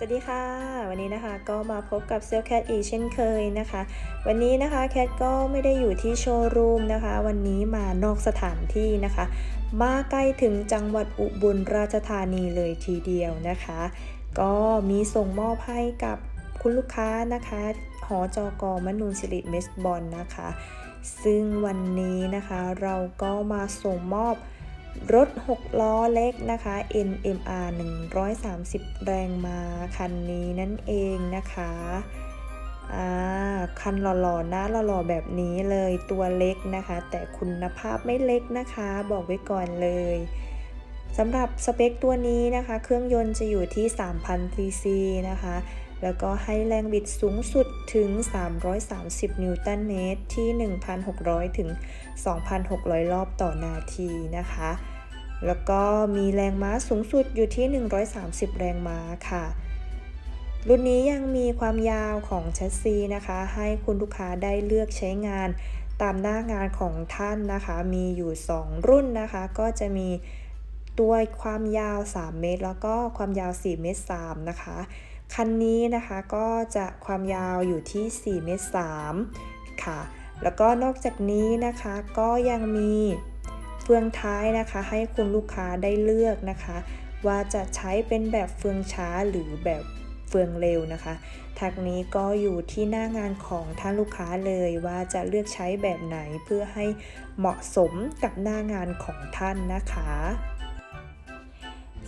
สวัสดีค่ะ วันนี้นะคะก็มาพบกับเซลแคทอีกเช่นเคยนะคะ วันนี้นะคะแคทก็ไม่ได้อยู่ที่โชว์รูมนะคะ วันนี้มานอกสถานที่นะคะ มาใกล้ถึงจังหวัดอุบลราชธานีเลยทีเดียวนะคะ ก็มีส่งมอบให้กับคุณลูกค้านะคะ หอจอกมนูนสิริเมสบอลนะคะ ซึ่งวันนี้นะคะเราก็มาส่งมอบ รถ 6 ล้อเล็กนะคะ NMR 130 แรงมาคันนี้นั่นเองนะคะอ่าคันหล่อๆหน้าหล่อๆแบบนี้เลยตัวเล็กนะคะ แต่คุณภาพไม่เล็กนะคะ บอกไว้ก่อนเลยสำหรับสเปคตัวนี้นะคะ เครื่องยนต์จะอยู่ที่ 3,000 cc นะคะ แล้วก็ให้แรงบิดสูงสุดถึง 330 นิวตันเมตรที่ 1,600 ถึง 2,600 รอบต่อนาทีนะคะ แล้วก็มีแรงม้าสูงสุดอยู่ที่ 130 แรงม้าค่ะ รุ่นนี้ยังมีความยาวของแชสซีนะคะ ให้คุณลูกค้าได้เลือกใช้งานตามหน้างานของท่านนะคะ มีอยู่ 2 รุ่นนะคะ ก็จะมีตัวความยาว 3 เมตร แล้วก็ความยาว 4 เมตร3นะคะ คันนี้นะคะก็จะความยาวอยู่ที่ 4 เมตร 3 ค่ะ แล้วก็นอกจากนี้นะคะก็ยังมีเฟืองท้ายนะคะ ให้คุณลูกค้าได้เลือกนะคะ ว่าจะใช้เป็นแบบเฟืองช้าหรือแบบเฟืองเร็วนะคะทางนี้ก็อยู่ที่หน้างานของท่านลูกค้าเลยว่าจะเลือกใช้แบบไหนเพื่อให้เหมาะสมกับหน้างานของท่านนะคะ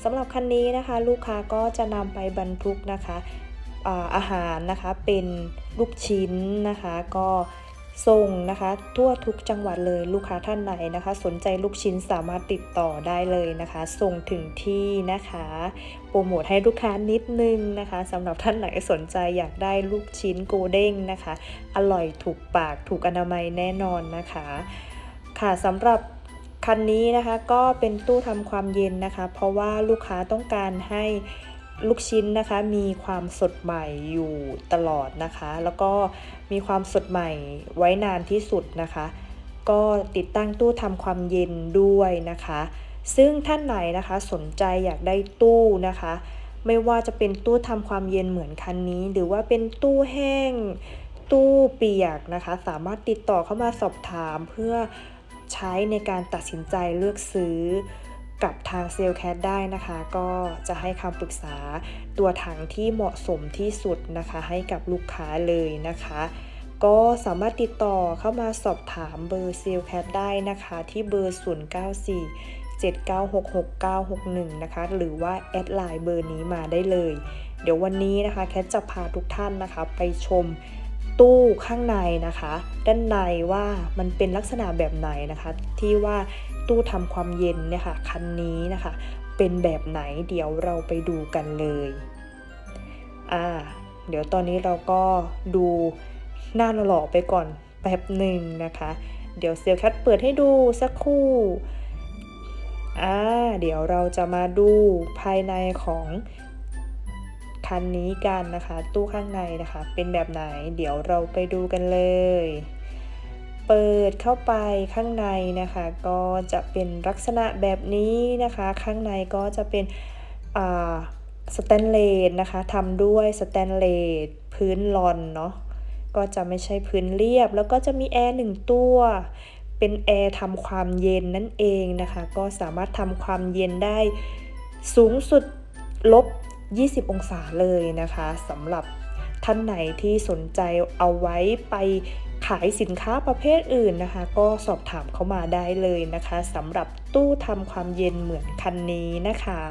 สำหรับคันนี้นะคะลูกค้าก็จะนำไปบรรทุกนะคะอาหารนะคะเป็นลูกชิ้นนะคะ ก็ส่งนะคะทั่วทุกจังหวัดเลยลูกค้าท่านไหนนะคะ สนใจลูกชิ้นสามารถติดต่อได้เลยนะคะ ส่งถึงที่นะคะโปรโมทให้ลูกค้านิดนึงนะคะสำหรับท่านไหนสนใจอยากได้ลูกชิ้นโกเด้งนะคะ อร่อยถูกปากถูกอนามัยแน่นอนนะคะ ค่ะสำหรับ คันนี้นะคะก็เป็นตู้ทำความเย็นนะคะ เพราะว่าลูกค้าต้องการให้ลูกชิ้นนะคะมีความสดใหม่อยู่ตลอดนะคะ แล้วก็มีความสดใหม่ไว้นานที่สุดนะคะ ก็ติดตั้งตู้ทำความเย็นด้วยนะคะ ซึ่งท่านไหนนะคะสนใจอยากได้ตู้นะคะ ไม่ว่าจะเป็นตู้ทำความเย็นเหมือนคันนี้ หรือว่าเป็นตู้แห้ง ตู้เปียกนะคะ สามารถติดต่อเข้ามาสอบถามเพื่อ ใช้ในการตัดสินใจเลือกซื้อกับทางเซลแคทได้นะคะ ก็จะให้คำปรึกษาตัวถังที่เหมาะสมที่สุดนะคะ ให้กับลูกค้าเลยนะคะ ก็สามารถติดต่อเข้ามาสอบถามเบอร์เซลแคทได้นะคะ ที่เบอร์ 094 79666961 นะคะ หรือว่า แอดไลน์เบอร์นี้มาได้เลย เดี๋ยววันนี้นะคะ แคทจะพาทุกท่านนะคะ ไปชม ตู้ข้างในนะคะ ด้านในว่ามันเป็นลักษณะแบบไหนนะคะ ที่ว่าตู้ทำความเย็นเนี่ยค่ะคันนี้นะคะ เป็นแบบไหนเดี๋ยวเราไปดูกันเลยอ่าเดี๋ยวตอนนี้เราก็ดูหน้าหล่อไปก่อนแป๊บหนึ่งนะคะ เดี๋ยวเซลลแคทเปิดให้ดูสักครู่อ่าเดี๋ยวเราจะมาดูภายในของ คันนี้กันนะคะ ตู้ข้างในนะคะ เป็นแบบไหนเดี๋ยวเราไปดูกันเลย เปิดเข้าไปข้างในนะคะ ก็จะเป็นลักษณะแบบนี้นะคะ ข้างในก็จะเป็นสแตนเลสนะคะทำด้วยสแตนเลสพื้นลอนเนาะก็จะไม่ใช่พื้นเรียบ แล้วก็จะมีแอร์หนึ่งตัว เป็นแอร์ทำความเย็นนั่นเองนะคะ ก็สามารถทำความเย็นได้สูงสุดลบ 20 องศาเลยนะคะสำหรับท่านไหนที่สนใจเอาไว้ไปขายสินค้าประเภทอื่นนะคะ ก็สอบถามเข้ามาได้เลยนะคะสำหรับตู้ทำความเย็นเหมือนคันนี้นะคะ